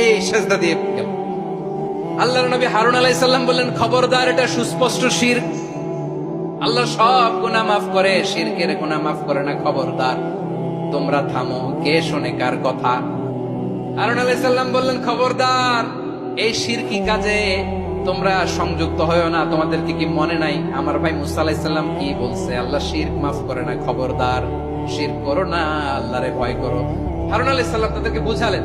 এই সেজদা দিয়ে গেল আল্লাহর নবী হারুন আলাইহিস সালাম বললেন, খবরদার, এটা সুস্পষ্ট শির। আল্লাহ সব গুনাহ মাফ করে, শিরকের গুনাহ মাফ করে না, খবরদার। তোমরা থামো, কে শোনে, কার কথা? হারুন আলাইহিস সালাম বললেন, খবরদার, এই শিরকি কাজে? তোমরা সংযুক্ত হয়েও না, তোমাদেরকে কি মনে নাই? আমার ভাই মুসা আলাইসাল্লাম কি বলছে? আল্লাহ শিরক মাফ করে না, খবরদার। শির করো না, আল্লাহরে ভয় করো। হারুন আলাইসাল্লাম তাদেরকে বুঝালেন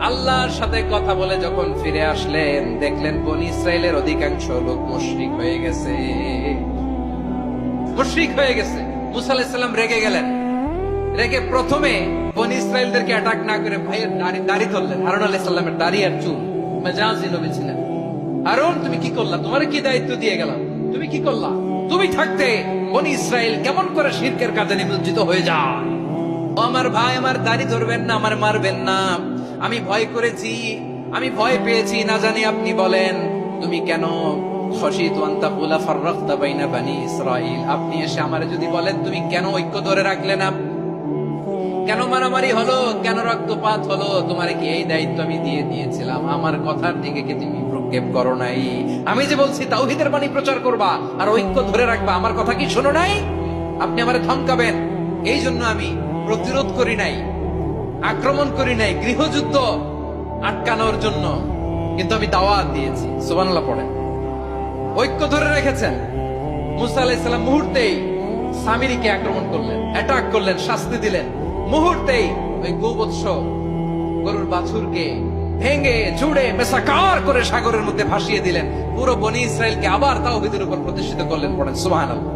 আল্লাহর সাথে কথা বলে যখন ফিরে আসলেন, দেখলেন বনি ইসরায়েলের অধিকাংশ লোক মুশরিক হয়ে গেছে। মুশরিক হয়ে গেছে। মুসা রেগে গেলেন। রেগে প্রথমে বনি ইসরায়েলদেরকে অ্যাটাক না করে ভাইয়ের দাড়ি দাড়ি ধরলেন। হারুন আলাইসাল্লামের দাড়ি আর চুল। নবী ছিলেন। হারুন, তুমি কি করলা? তোমার কি দায়িত্ব দিয়ে গেলাম? তুমি কি করলা? তুমি থাকতে বনি ইসরায়েল কেমন করে শিরকের কাজে নিমজ্জিত হয়ে যায়? আমার ভাই, আমার দাড়ি ধরবেন না, আমার মারবেন না। আমি ভয় করেছি, আমি ভয় পেয়েছি, না জানি আপনি বলেন, তুমি কেন? আপনি এসে আমারে যদি বলেন, তুমি কেন ঐক্য ধরে রাখলে না? কেন মারামারি হলো? কেন রক্তপাত হলো? তোমার কি এই দায়িত্ব আমি দিয়ে দিয়েছিলাম? আমার কথার দিকে কি তুমি প্রক্ষেপ করো নাই? আমি যে বলছি, তাওহিদের বাণী প্রচার করবা আর ঐক্য ধরে রাখবা, আমার কথা কি শোনো নাই? আপনি আমারে ধমকাবেন এই জন্য আমি প্রতিরোধ করি নাই। আক্রমণ করি নাই, গৃহযুদ্ধ আটকানোর জন্য। কিন্তু আমি দাওয়াত দিয়েছি, সুবহানাল্লাহ পড়েন। ঐক্য ধরে রেখেছেন। মুসা মুহূর্তেই সামিরিকে আক্রমণ করলেন অ্যাটাক করলেন, শাস্তি দিলেন। মুহূর্তেই ওই গোবৎস গরুর বাছুরকে ভেঙে জুড়ে মেসাকার করে সাগরের মধ্যে ভাসিয়ে দিলেন। পুরো বনি ইসরায়েলকে আবার তাওহিদের উপর প্রতিষ্ঠিত করলেন, পড়েন, সুবহানাল্লাহ।